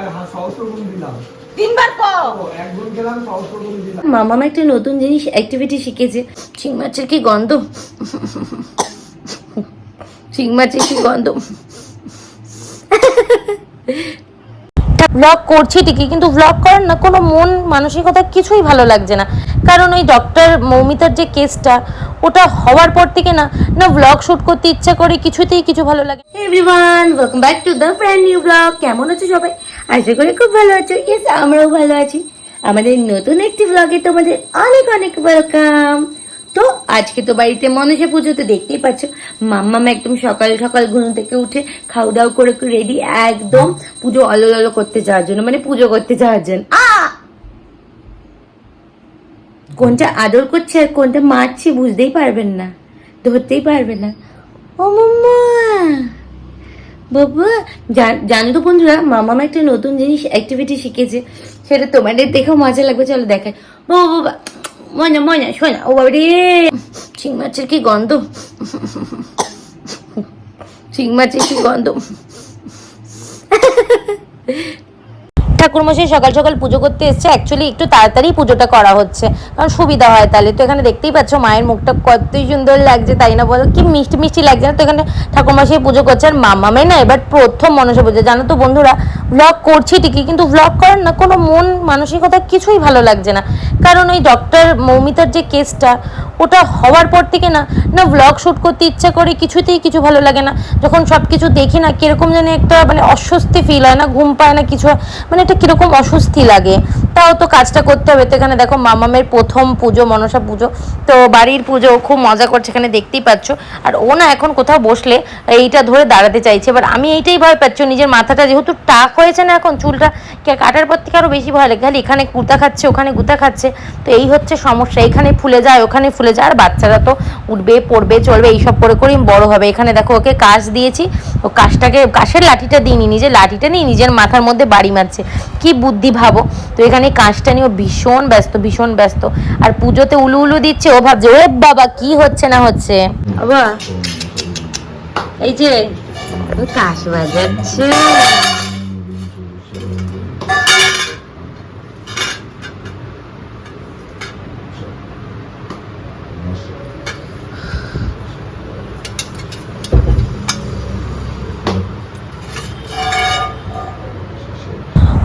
খেলাম হা- হা- সহস্র গুণ দিলাম। তিনবার কও। ও, এক গুণ খেলাম সহস্র গুণ দিলাম। মামাম একটা নতুন জিনিস অ্যাক্টিভিটি শিখেছে। শিং মাছের কি গন্ধ? শিং মাছের কি গন্ধ? ব্লগ করছি ঠিকই কিন্তু ব্লগ করার না কোনো মন মানসিকতা কিছুই ভালো লাগছে না। কারণ ওই ডক্টর মৌমিতার যে কেসটা ওটা হওয়ার পর থেকে না না ব্লগ শুট করতে ইচ্ছা করে কিছুতেই কিছু ভালো লাগে everyone welcome back to the brand new blog কেমন আছো সবাই? আশা করি খুব ভালো আছো। ইয়েস আমরাও ভালো আছি। আমাদের নতুন একটি ব্লগে তোমাদের অনেক অনেক ওয়েলকাম তো আজকে তো বাড়িতে মনসা পুজো, তো দেখতেই পাচ্ছ, মাম্মাম একদম সকাল সকাল ঘুম থেকে উঠে খাওয়া দাওয়া করে রেডি একদম পুজো অলল অলো করতে যাওয়ার জন্য মানে পুজো করতে যাওয়ার জন্য। কোনটা আদর করছে আর কোনটা মারছে বুঝতেই পারবেন না, ধরতেই পারবেন না। ও মাম্মা! বাবা, জান- বন্ধুরা, মামা একটা নতুন জিনিস অ্যাক্টিভিটি শিখেছে। সেটা তোমাদের দেখেও মজা লাগবে, চলো দেখায় বাবা বাবা মজা মজা শোনা, ও বাবা রে! শিং মাছের কি গন্ধ? শিং মাছের কি গন্ধ? ঠাকুরমশাই সকাল সকাল পুজো করতে এসছে। অ্যাকচুয়ালি একটু তাড়াতাড়ি পুজোটা করা হচ্ছে। কারণ সুবিধা হয় তাহলে। তো এখানে দেখতেই পাচ্ছ, মায়ের মুখটা কতই সুন্দর লাগছে, তাই না বলো? কি মিষ্টি মিষ্টি লাগছে না? তো এখানে ঠাকুরমশাই পুজো করছে। আর মামামে না, এবার প্রথম মনসা পুজো। জানো তো বন্ধুরা ব্লগ করছি ঠিকই, কিন্তু ব্লগ করার না কোনো মন, মানসিকতা কিছুই ভালো লাগছে না। কারণ ওই ডক্টর মৌমিতার যে কেসটা ওটা হওয়ার পর থেকে না না ব্লগ শ্যুট করতে ইচ্ছা করে কিছুতেই কিছু ভালো লাগে না। যখন সব কিছু দেখি না, কীরকম যেন একটা মানে অস্বস্তি ফিল হয় না, ঘুম পায় না, কিছু। মানে একটা কীরকম অস্বস্তি লাগে। তাও তো কাজটা করতে হবে। তো এখানে দেখো মামামের প্রথম পুজো, মনসা পুজো। তো বাড়ির পুজো খুব মজা করছে, এখানে দেখতেই পাচ্ছ। আর ও না এখন কোথাও বসলে এইটা ধরে দাঁড়াতে চাইছে। এবার আমি এইটাই ভয় পাচ্ছ নিজের মাথাটা যেহেতু টাক হয়েছে না এখন, চুলটা কাটার পর থেকে আরও বেশি ভয় লাগে। খালি এখানে গুতা খাচ্ছে, ওখানে গুতা খাচ্ছে। তো এই হচ্ছে সমস্যা। এখানে ফুলে যায়, ওখানে ফুলে যায় আর বাচ্চারা তো উঠবে পড়বে চলবে এইসব করে করেই বড় হবে। এখানে দেখো ওকে কাশ দিয়েছি ও কাশটাকে কাশের লাঠিটা দিইনি নিজের লাঠিটা নিয়ে নিজের মাথার মধ্যে বাড়ি মারছে। কি বুদ্ধি ভাবো? তো এখানে কাশটা নিয়ে ও ভীষণ ব্যস্ত ভীষণ ব্যস্ত। আর পুজোতে উলু উলু দিচ্ছে ও ভাবছে ওরে বাবা কি হচ্ছে না হচ্ছে? বাবা এই যে ও কাশ বাজাচ্ছে।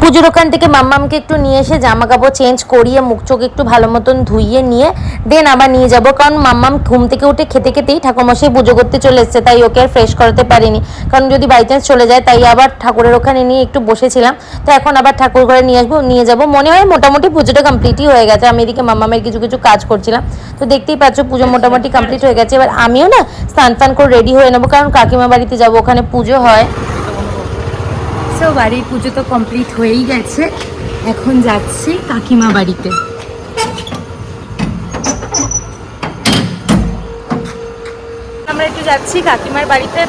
পুজোর ওখান থেকে মাম্মামকে একটু নিয়ে এসে জামা কাপড় চেঞ্জ করিয়ে মুখ চোখ একটু ভালো মতন ধুইয়ে নিয়ে দেন আবার নিয়ে যাব। কারণ মাম্মাম ঘুম থেকে উঠে খেতে খেতেই ঠাকুরমশাই পুজো করতে চলে এসছে, তাই ওকে আর ফ্রেশ করাতে পারিনি। কারণ যদি বাই চান্স চলে যায়, তাই আবার ঠাকুরের ওখানে নিয়ে একটু বসেছিলাম। তো এখন আবার ঠাকুর ঘরে নিয়ে আসব, নিয়ে যাব। মনে হয় মোটামুটি পুজোটা কমপ্লিটই হয়ে গেছে। আমি এদিকে মাম্মামের কিছু কিছু কাজ করছিলাম। তো দেখতেই পাচ্ছ, পুজো মোটামুটি কমপ্লিট হয়ে গেছে। এবার আমিও না স্নান ফান করে রেডি হয়ে নেব। কারণ কাকিমা বাড়িতে যাব, ওখানে পুজো হয়। সো বাড়ির পুজো তো কমপ্লিট হয়েই গেছে। এখন যাচ্ছি কাকিমা বাড়িতে। আমরা একটু যাচ্ছি কাকিমার বাড়িতে।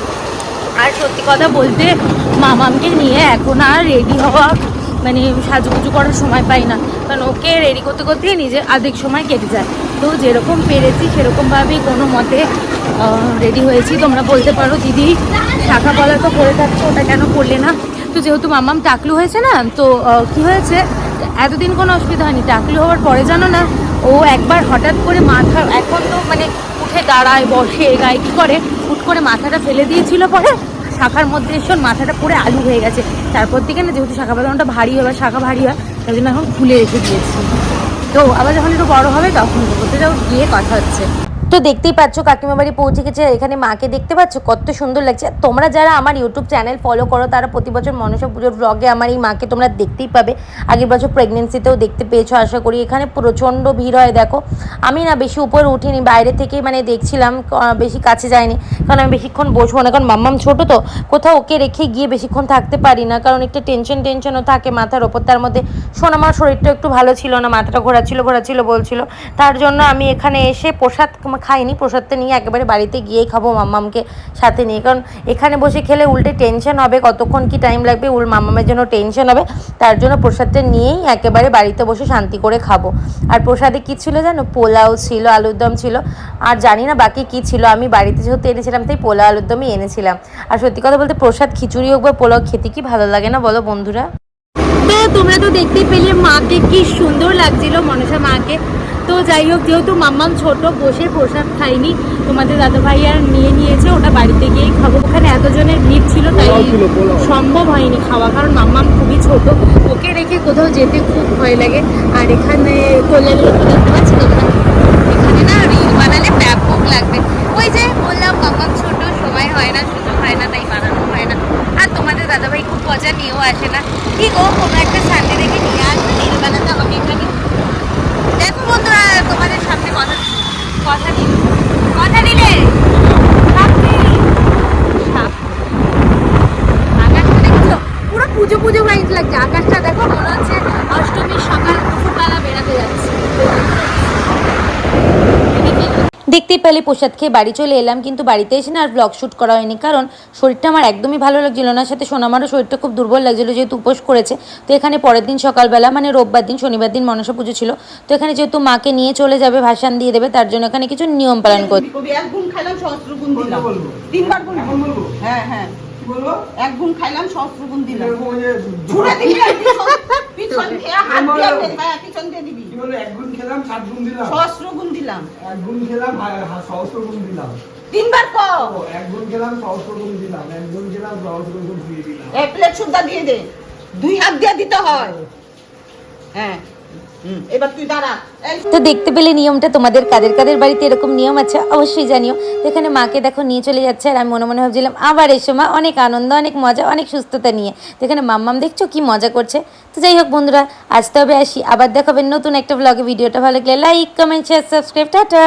আর সত্যি কথা বলতে, মামামকে নিয়ে এখন আর রেডি হওয়া মানে সাজুগুজু করার সময় পাই না। কারণ ওকে রেডি করতে করতে নিজে আধেক সময় কেটে যায়। তো যেরকম পেরেছি, সেরকমভাবেই কোনো মতে রেডি হয়েছি। তোমরা বলতে পারো, দিদি, শাখা পলা তো পরে থাকছো, ওটা কেন করলে না? তো যেহেতু মামাম টাকলু হয়েছে না, তো কি হয়েছে? এতদিন কোনো অসুবিধা হয়নি। টাকলু হওয়ার পরে জানো না, ও একবার হঠাৎ করে মাথা, এখন তো মানে উঠে দাঁড়ায়, বসে গায়ে কী করে? হুট করে মাথাটা ফেলে দিয়েছিল পরে। শাখার মধ্যে এসে মাথাটা পড়ে আলু হয়ে গেছে। তারপর থেকে না যেহেতু শাখা বাদামটা ভারী হয় শাখা ভারী হয়, তাই জন্য এখন খুলে রেখে দিয়েছি। তো, আবার যখন একটু বড় হবে তখন বলতে যাও গিয়ে কথা হচ্ছে। তো দেখতেই পাচ্ছ, কাকিমা বাড়ি পৌঁছে গেছে, এখানে মাকে দেখতে পাচ্ছ, কত সুন্দর লাগছে। তোমরা যারা আমার ইউটিউব চ্যানেল ফলো করো, তারা প্রতি বছর মনসা পুজোর ব্লগে আমার এই মাকে তোমরা দেখতেই পাবে। আগের বছর প্রেগনেন্সিতেও দেখতে পেয়েছ, আশা করি। এখানে প্রচণ্ড ভিড় হয়, দেখো। আমি না বেশি উপরে উঠিনি, বাইরে থেকে মানে দেখছিলাম বেশি কাছে যায়নি কারণ আমি বেশিক্ষণ বসবো না, কারণ মাম্মাম ছোটো তো। কোথাও ওকে রেখে গিয়ে বেশিক্ষণ থাকতে পারি না, কারণ একটা টেনশন টেনশনও থাকে মাথার ওপর। তার মধ্যে শোন আমার শরীরটা একটু ভালো ছিল না, মাথাটা ঘোরাচ্ছিল ঘোরাচ্ছিল, বলছিল। তার জন্য আমি এখানে এসে প্রসাদ আমার খাইনি, প্রসাদটা নিয়ে একেবারে বাড়িতে গিয়েই খাব মাম্মামকে সাথে নিয়ে। কারণ এখানে বসে খেলে উল্টে টেনশন হবে, কতক্ষণ কি টাইম লাগবে, উল মাম্মামের জন্য টেনশন হবে, তার জন্য প্রসাদটা নিয়েই একেবারে বাড়িতে বসে শান্তি করে খাব। আর প্রসাদে কী ছিল জানো? পোলাও ছিল, আলুর দম ছিল। আর জানি না বাকি কী ছিল, আমি বাড়িতে যেহেতু এনেছিলাম, তাই পোলাও, আলুর দমই এনেছিলাম। আর সত্যি কথা বলতে প্রসাদ খিচুড়ি হোক বা পোলাও, খেতে কি ভালো লাগে না বলো বন্ধুরা? তো তোমরা তো দেখতেই পেলে মাকে কি সুন্দর লাগছিল মনসা মাকে। তো যাই হোক যেহেতু মাম্মাম ছোট বসে প্রসাদ খাইনি তোমাদের দাদা ভাই আর নিয়ে নিয়েছে ওটা বাড়িতে গিয়েই খাব। ওখানে এতজনের ভিড় ছিল তাই সম্ভব হয়নি খাওয়া কারণ মাম্মাম খুবই ছোট। ওকে রেখে কোথাও যেতে খুব ভয় লাগে। আর এখানে লোক দেখতে পাচ্ছি তোমরা এখানে না রিল বানালে ব্যাপক লাগবে। ওই যে বললাম মাম্মাম ছোট সময় হয় না সুযোগ হয় না তাই বানানো হয় না আর তোমাদের মজা নিয়েও আসে না। কি গো, কোনো একটা সানডে দেখে নিয়ে আসবে? রিল বানাতে আমাকে এখানে দেখো বন্ধুরা, তোমাদের সামনে কথা কথা দিল কথা দিলে? পুজো পুজো ভাইজ লাগছে। আকাশটা দেখো মনে হচ্ছে অষ্টমীর সকাল দুপুরবেলা বেড়াতে যাচ্ছে দেখতেই পেলে প্রসাদ খেয়ে বাড়ি চলে এলাম কিন্তু বাড়িতে এসে না আর ব্লগ শ্যুট করা হয়নি। কারণ শরীরটা আমার একদমই ভালো লাগছিল না সাথে সোনামারও শরীরটা খুব দুর্বল লাগছিল যেহেতু উপোস করেছে। তো এখানে পরের দিন সকালবেলা মানে রোববার দিন শনিবার দিন মনসা পুজো ছিল। তো এখানে যেহেতু মাকে নিয়ে চলে যাবে ভাসান দিয়ে দেবে তার জন্য এখানে কিছু নিয়ম পালন করতে এক গুণ খাইলাম সহস্র গুণ দিলাম। তিনবার বলব? হ্যাঁ হ্যাঁ। এক গুণ খাইলাম সহস্র গুণ দিলাম। এরকম ওই যে ছুড়ে দিবি পিছন- পিছন দিয়ে হাত দিয়ে পিছন দিয়ে দিবি। কি এক গুণ খেলাম সাত গুণ দিলাম। সহস্র গুণ দিলাম। এক গুণ খেলাম সহস্র গুণ দিলাম। তিনবার ও, এক গুণ খেলাম সহস্র গুণ দিলাম। এক গুণ খেলাম সহস্র গুণ দিয়ে দিলাম। এক প্লেট সুদ্ধা দিয়ে দে। দুই হাত দিয়ে দিতে হয়। হ্যাঁ। তো দেখতে পেলে নিয়মটা তোমাদের, কাদের কাদের বাড়িতে এরকম নিয়ম আছে অবশ্যই জানিও। এখানে মাকে দেখো নিয়ে চলে যাচ্ছে আর আমি মনে মনে ভাবছিলাম, আবার এসো মা, অনেক আনন্দ, অনেক মজা, অনেক সুস্থতা নিয়ে। তো এখানে মাম্মাম দেখছ কি মজা করছে। তো যাই হোক বন্ধুরা, আজ তবে আসি। আবার দেখাবেন নতুন একটা ব্লগে ভিডিওটা ভালো লাগলে like comment share subscribe tata.